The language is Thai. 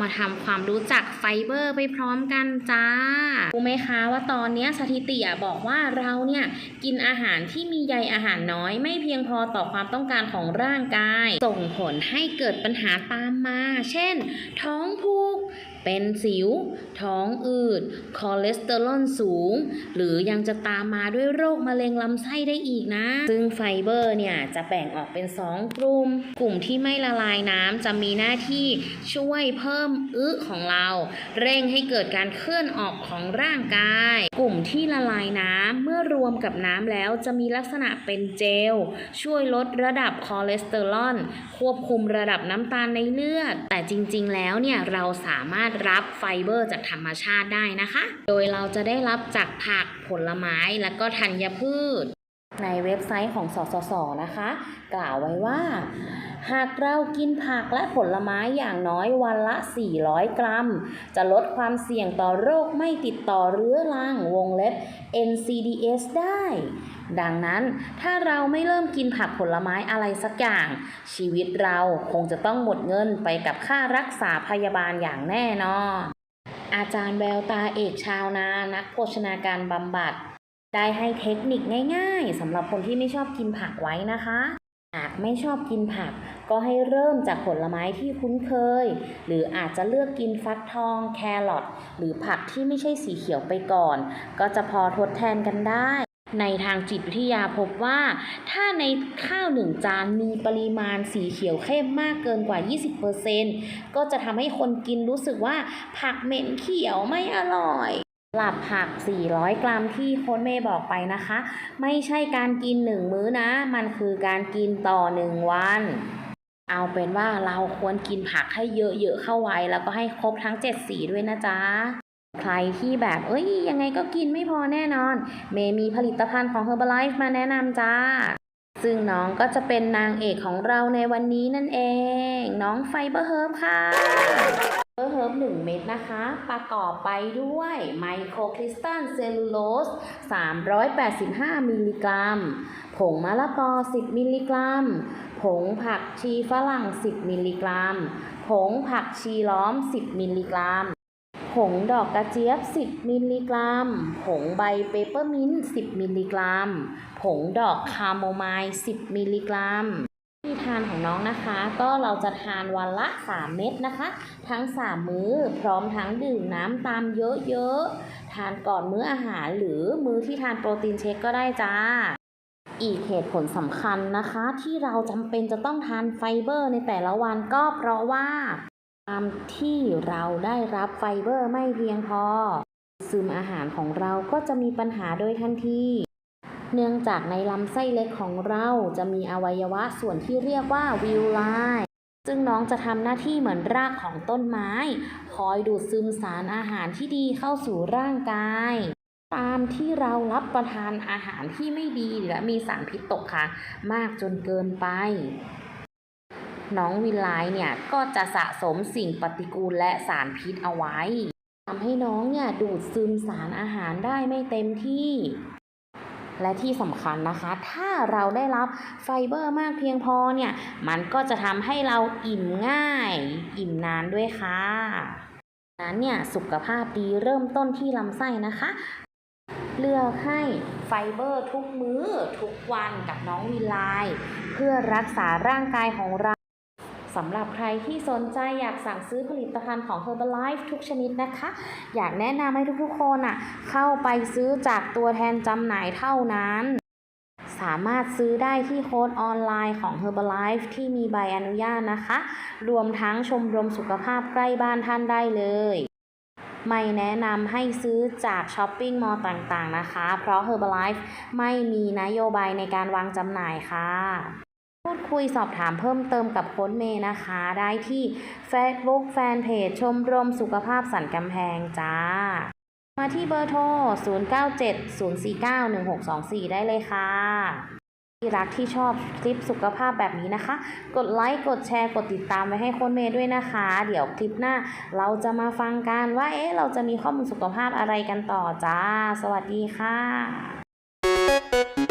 มาทำความรู้จักไฟเบอร์ไปพร้อมกันจ้า รู้ไหมคะว่าตอนนี้สถิติบอกว่าเราเนี่ยกินอาหารที่มีใยอาหารน้อยไม่เพียงพอต่อความต้องการของร่างกาย ส่งผลให้เกิดปัญหาตามมา เช่น ท้องผูก เป็นสิว ท้องอืด คอเลสเตอรอลสูง หรือยังจะตามมาด้วยโรคมะเร็งลำไส้ได้อีกนะ ซึ่งไฟเบอร์เนี่ยจะแบ่งออกเป็น 2 กลุ่ม กลุ่มที่ไม่ละลายน้ำจะมีหน้าที่ช่วยเพิ่มอึของเรา เร่งให้เกิดการเคลื่อนออกของร่างกาย กลุ่มที่ละลายน้ำเมื่อรวมกับน้ำแล้วจะมีลักษณะเป็นเจล ช่วยลดระดับคอเลสเตอรอลควบคุมระดับน้ำตาลในเลือด แต่จริง ๆ แล้วเนี่ยเราสามารถรับไฟเบอร์จากธรรมชาติได้นะคะ โดยเราจะได้รับจากผักผลไม้และก็ธัญพืช ในเว็บไซต์ของสสสนะคะ กล่าวไว้ว่า หากเรากินผักและผลไม้อย่างน้อยวันละ 400 กรัม จะลดความเสี่ยงต่อโรคไม่ติดต่อเรื้อรังวงเล็บ NCDs ได้ ดังนั้นถ้าเราไม่เริ่มกินผักผลไม้อะไรสักอย่าง ชีวิตเราคงจะต้องหมดเงินไปกับค่ารักษาพยาบาลอย่างแน่นอนอาจารย์แววตาเอกชาวนานักโภชนาการบำบัด ได้ให้เทคนิคง่ายๆสำหรับคนที่ไม่ชอบกินผักไว้นะคะหากไม่ชอบกินผัก ก็ให้เริ่มจากผลไม้ที่คุ้นเคย หรืออาจจะเลือกกินฟักทอง แครอทหรือผักที่ไม่ใช่สีเขียวไปก่อน ก็จะพอทดแทนกันได้ ในทางจิตวิทยาพบว่า ถ้าในข้าวหนึ่งจานมีปริมาณสีเขียวเข้มมากเกินกว่า 20%ก็จะทำให้คนกินรู้สึกว่าผักเหม็นเขียวไม่อร่อยหลับผัก 400 กรัมที่โค้ชเมย์บอกไปนะคะ ไม่ใช่การกิน 1 มื้อนะ มันคือการกินต่อ 1 วัน เอาเป็นว่าเราควรกินผักให้เยอะๆเข้าไว้ แล้วก็ให้ครบทั้ง 7 สีด้วยนะจ๊ะ ใครที่แบบ เอ้ย ยังไงก็กินไม่พอแน่นอน เมย์มีผลิตภัณฑ์ของ Herbalife มาแนะนำจ้า ซึ่งน้องก็จะเป็นนางเอกของเราในวันนี้นั่นเอง น้องไฟเบอร์เฮิร์บค่ะไฟเบอร์เฮิร์บ1เม็ดนะคะ ประกอบไปด้วยไมโครคริสตัลเซลลูโลส 385 มิลลิกรัม ผงมะละกอ 10 มิลลิกรัม ผงผักชีฝรั่ง 10 มิลลิกรัม ผงผักชีล้อม 10 มิลลิกรัม ผงดอกกระเจี๊ยบ 10 มิลลิกรัม ผงใบเปเปอร์มินต์ 10 มิลลิกรัม ผงดอกคาโมไมล์ 10 มิลลิกรัมที่ทานของน้องนะคะ ก็เราจะทานวันละ 3 เม็ดนะคะ ทั้ง 3 มื้อพร้อมทั้งดื่มน้ำตามเยอะๆ ทานก่อนมื้ออาหารหรือมื้อที่ทานโปรตีนเชคก็ได้จ้าอีกเหตุผลสำคัญนะคะ ที่เราจำเป็นจะต้องทานไฟเบอร์ในแต่ละวันก็เพราะว่า ตามที่เราได้รับไฟเบอร์ไม่เพียงพอ ซึมอาหารของเราก็จะมีปัญหาโดยทันทีเนื่องจากในลำไส้เล็กของเราจะมีอวัยวะส่วนที่เรียกว่าวิวไลซึ่งน้องจะทำหน้าที่เหมือนรากของต้นไม้ คอยดูดซึมสารอาหารที่ดีเข้าสู่ร่างกาย ตามที่เรารับประทานอาหารที่ไม่ดี และมีสารพิษตกค้างมากจนเกินไป น้องวินไลเนี่ยก็จะสะสมสิ่งปฏิกูลและสารพิษเอาไว้ทำให้น้องเนี่ยดูดซึมสารอาหารได้ไม่เต็มที่ และที่สำคัญนะคะ ถ้าเราได้รับไฟเบอร์มากเพียงพอเนี่ย มันก็จะทำให้เราอิ่มง่าย อิ่มนานด้วยค่ะนั้นเนี่ยสุขภาพดีเริ่มต้นที่ลำไส้นะคะ เลือกให้ไฟเบอร์ทุกมื้อทุกวันกับน้องวิไลเพื่อรักษาร่างกายของเรา สำหรับใครที่สนใจอยากสั่งซื้อผลิตภัณฑ์ของ Herbalife ทุกชนิดนะคะ อยากแนะนำให้ทุกๆคนอะเข้าไปซื้อจากตัวแทนจำหน่ายเท่านั้นสามารถซื้อได้ที่โค้ดออนไลน์ของ Herbalife ที่มีใบอนุญาตนะคะ รวมทั้งชมรมสุขภาพใกล้บ้านท่านได้เลย ไม่แนะนำให้ซื้อจากช้อปปิ้งมอลล์ต่างๆนะคะ เพราะ Herbalife ไม่มีนโยบายในการวางจำหน่ายค่ะ คุยสอบถามเพิ่มเติมกับโค้ชเมย์นะคะ ได้ที่ Facebook Fanpage ชมรมสุขภาพสันกำแพงจ้า มาที่เบอร์โทร 0970491624 ได้เลยค่ะที่รักที่ชอบคลิปสุขภาพแบบนี้นะคะ กดไลค์กดแชร์กดติดตามไว้ให้ค้ชเมย์ด้วยนะคะ เดี๋ยวคลิปหน้า เราจะมาฟังกันว่าเอ๊ะเราจะมีข้อมูลสุขภาพอะไรกันต่อจ้า สวัสดีค่ะ